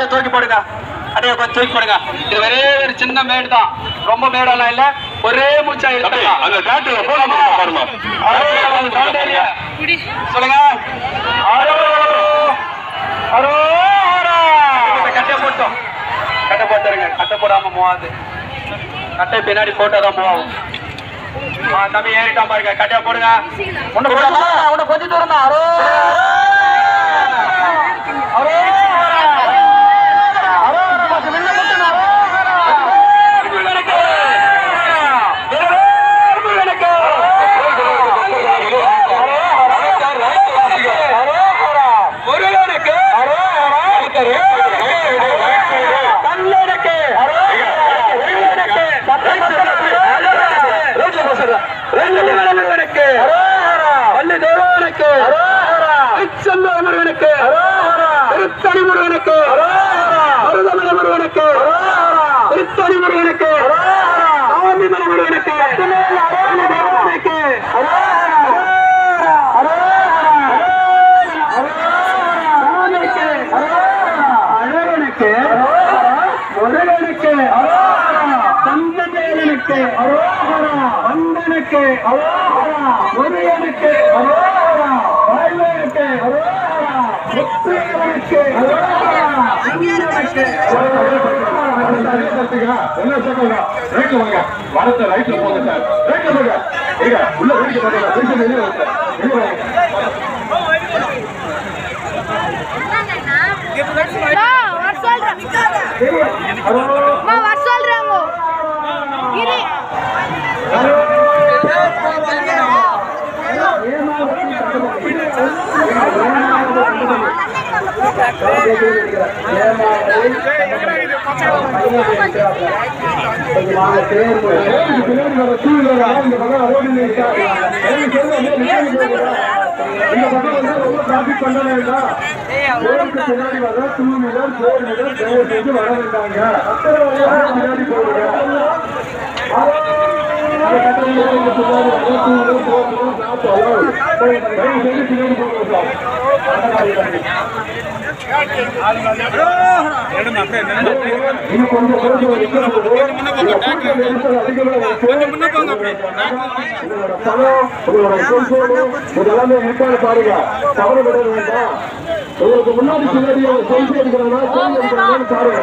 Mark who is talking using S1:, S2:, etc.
S1: கட்டையை தூக்கி போடுங்க. கட்டையை கொஞ்சம் தூக்கி போடுங்க. இது ஒரே ஒரு சின்ன மேடு தான். ரொம்ப மேடெல்லாம் இல்ல. ஒரே மூச்சா இருக்கு
S2: அந்த டிராக்டர் போலாமா பாருமா.
S1: சொல்லுங்க. அரோ அரோ கட்டை போட்டோம். கட்டை போட்டுருங்க. கட்டை போடாம போகாது கட்டை பின்னாடி போட்டாதான் ஆ, தம்பி ஏறிட்டான் பாருங்க. கட்டையா போடுங்க. ஒண்ணு கொஞ்சம் தூரம் தான் அரோ அரோ கொஞ்சம் நின்னு மட்டும் அரோ முருகனுக்கு முருகனுக்கு முருகனுக்கு கல்லனுக்கு முருகனுக்கு வள்ளி தேவனுக்கு செல்ல முருகனுக்கு திருத்தணி முருகனுக்கு மருதமல முருகனுக்கு திருத்தணி முருகனுக்கு சாமிமல முருகனுக்கு முருகனுக்கு தங்கவேலனுக்கு வந்தனுக்கு முருகனுக்கு வாழ்வனுக்கு முத்துவனுக்கு
S2: என்ன சொல்லுங்க ரைட்ல வாங்க. வரத்த ரைட்ல போங்க சார் ரைட்ல போங்க. ஏங்க உள்ள வெளிய வாங்க வெளிய வாங்க.
S3: வர சொல்றேன். அம்மா, வர சொல்றாங்க. இரு.
S2: பின்னாடி வர டூ வீலர் இந்த பக்கம் ரோடு நிறுத்தாங்க இந்த பக்கம் வந்து ரொம்ப டிராபிக் பண்ண வேண்டாம் ரோடுக்கு பின்னாடி வர டூ வீலர் ஃபோர் வீலர் தயவு செஞ்சு வர வேண்டாங்க அத்தனை வழியாக பின்னாடி போடுங்க அந்த கட்டளையில இங்க பின்னாடி வர two wheeler four wheeler not allowed தயவு செஞ்சு பின்னாடி போடுங்க சார் இன்னும் கொஞ்சம் கொஞ்சம் கொஞ்சம் முன்ன போங்க உங்களோட பணம் உங்களோட செல்போன் இதெல்லாமே இருக்காது பாருங்க கவலைப்பட வேண்டாம் உங்களுக்கு முன்னாடி பின்னாடி எடுக்கிறதா பாருங்க.